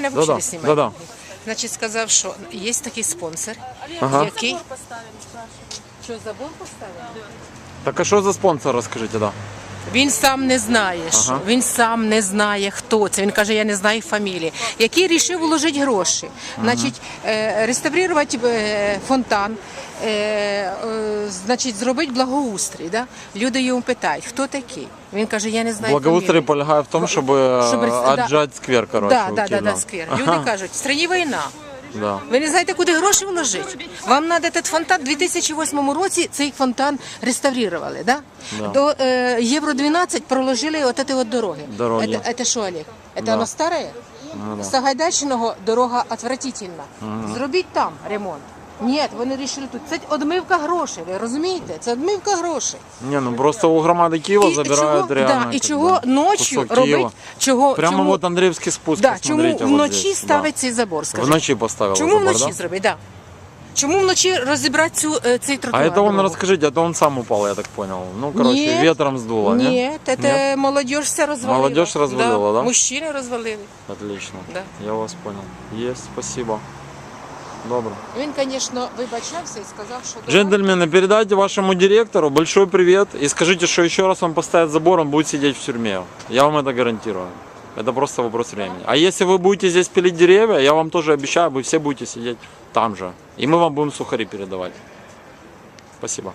мене Да-да, взагалі знімати. да-да. Значить, сказав, що є такий спонсор, Ага. який... Що, забор поставили? Так а що за спонсор, розкажіть, да. Він сам не знає, що Ага. він сам не знає, хто це. Він каже, я не знаю фамілії. Який рішив вложити гроші. Значить, е, реставрувати е, фонтан, е, е, значить, зробити благоустрій. Да? Люди його питають, хто такий? Він каже, я не знаю Благоустрій фамілії. полягає в тому, щоб, Щоб рес- да. отжать сквер, коротше. Да, у да, да, Києва. да, сквер. Люди кажуть, в страні війна. Да. Ви не знаєте, куди гроші вложити? Вам треба цей фонтан у 2008 році цей фонтан реставрували, да? Да. До е, Євро 12 проложили от ці от дороги. Дороги. Это, это що, Олег? Это Да. воно старе? Ну, да. З Сагайдачного дорога отвратительна. Зробіть там ремонт. Ні, вони вирішили тут. Це одмивка грошей, ви розумієте? Це одмивка грошей. Не, ну просто у громади Києва І забирають чого- реально. да, і как чого бы, ночі кусок робить- Києва. чого- Прямо чому- вот Андреевский спуск, Да, чому посмотрите, вот вночі здесь, ставить да. цей забор, скажіть? Вночі поставили Чому забор, вночі да? зробить, да. Чому вночі розібрати цю, е, цей А тротуар? это он, дорогу? расскажите, это он сам упал, я так понял. Ну, короче, Нет. ветром сдуло, не? Нет, это молодежь вся развалила. Молодежь развалила, да? Мужчины развалили. Отлично. Да. Я вас понял. Есть, спасибо. Добро. Він, звісно, вибачався і сказав, що... Джентльмены, передайте вашему директору большой привет и скажите, что еще раз он поставит забор, он будет сидеть в тюрьме. Я вам это гарантирую. Это просто вопрос времени. А если вы будете здесь пилить деревья, я вам тоже обещаю, вы все будете сидеть там же. И мы вам будем сухари передавать. Спасибо.